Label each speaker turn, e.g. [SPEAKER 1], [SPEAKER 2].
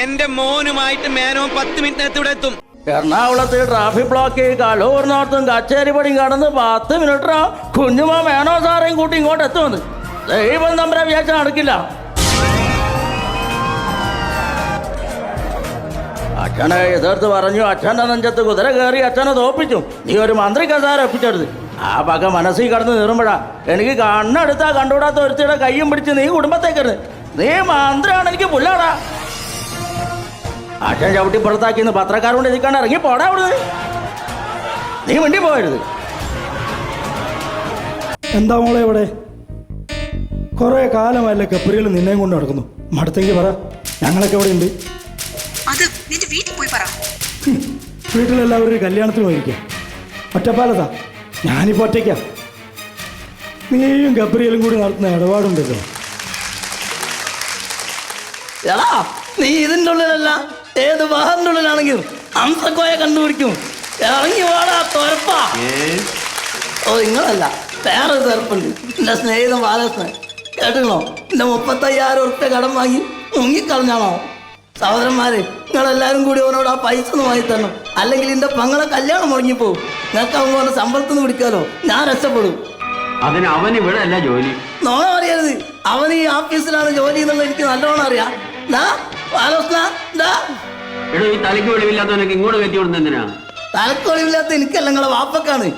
[SPEAKER 1] എന്റെ മോനുമായിട്ട് മേനോൻ പത്ത് മിനിറ്റിനകത്ത് ഇവിടെ എത്തും.
[SPEAKER 2] എറണാകുളത്ത് ട്രാഫിക് ബ്ലോക്ക് കലൂറിനോർത്തും കച്ചേരിപ്പടിയും കടന്ന് പത്ത് മിനിറ്റ് കുഞ്ഞുമോ മേനോ സാറേയും കൂട്ടി ഇങ്ങോട്ട് എത്തുമെന്ന്. ദൈവം നമ്മുടെ വിചാരിച്ച നടക്കില്ല. അച്ഛനെ എതിർത്ത് പറഞ്ഞു അച്ഛന്റെ നെഞ്ചത്ത് കുതിര കയറി അച്ഛനെ തോപ്പിച്ചു. നീ ഒരു മന്ത്രി കസാര ഒപ്പിച്ചെടുത്ത്. ആ പക മനസ്സിൽ കടന്ന് നീറുമ്പോഴാ എനിക്ക് കണ്ണെടുത്താ കണ്ടുകൂടാത്ത ഒരുത്തിയുടെ കയ്യും പിടിച്ച് നീ കുടുംബത്തേക്കരുത് നീ മന്ത്രിയാണ് എനിക്ക് പുല്ലാടാ. അച്ഛൻ ചവിട്ടി പുറത്താക്കിന്ന് പത്രക്കാരോട് ഇരിക്കാണ്ട് ഇറങ്ങി പോടാ അവിടുന്ന്. നീ വണ്ടി പോയരുത്
[SPEAKER 3] എന്താ മോളെ ഇവിടെ? കുറെ കാലമായല്ലേ കപ്പറികൾ നിന്നെയും കൊണ്ട് നടക്കുന്നു. മടുത്തെങ്കിൽ പറ. ഞങ്ങളൊക്കെ ഇവിടെ ഉണ്ട്
[SPEAKER 4] അത് നിന്റെ വീട്ടിൽ പോയി പറ.
[SPEAKER 3] വീട്ടിലെല്ലാവരും ഒരു കല്യാണത്തിന് പോയിരിക്കുക ഒറ്റപ്പാലത്താ. ഞാനിപ്പോൾ ഒറ്റയ്ക്കാ. നീയും ഗബ്രിയലും കൂടി നടത്തുന്ന ഇടപാടുണ്ടല്ലോ.
[SPEAKER 2] നീ ഇതിന്റെ ഉള്ളിലല്ല. ഏത് വാഹനത്തിനുള്ളിലാണെങ്കിൽ അംസക്കോയെ കണ്ടുപിടിക്കും. ഇറങ്ങി വാടാ തുരപ്പാ. ഓ നിങ്ങളല്ല വേറെ തുരപ്പുണ്ട്. എന്റെ സ്നേഹിതൻ ബാലകൃഷ്ണൻ. കേട്ടിരുന്നോ? എന്റെ മുപ്പത്തയ്യായിരം ഉറുപ്പ്യ കടം വാങ്ങി മുങ്ങിക്കളഞ്ഞാണോ? സഹോദരന്മാരെ നിങ്ങളെല്ലാവരും കൂടി അവനോട് ആ പൈസ ഒന്ന് വാങ്ങി തരണം. അല്ലെങ്കിൽ എന്റെ പങ്ങളെ കല്യാണം മുടങ്ങിപ്പോവും. നിങ്ങൾക്ക് അവൻ പറഞ്ഞ ശമ്പളത്തിൽ നിന്ന് പിടിക്കാലോ? ഞാൻ രക്ഷപ്പെടും.
[SPEAKER 5] അതിന് അവൻ ഇവിടെ അല്ല ജോലി.
[SPEAKER 2] നോണ അറിയരുത്. അവൻ ഈ ഓഫീസിലാണ് ജോലി എന്നുള്ളത് എനിക്ക് നല്ലോണം അറിയാം. ദാ, ബാലകൃഷ്ണ. ദാ,
[SPEAKER 5] എടോ തലയ്ക്ക് വെളിവില്ലാത്തവനൊക്കെ ഇങ്ങോട്ട് കയറ്റി കൊടുത്തെന്തിനാ എന്തിനാ?
[SPEAKER 2] തലക്കൊളിവില്ലാത്ത എനിക്കല്ല നിങ്ങളെ വാപ്പക്കാണ്.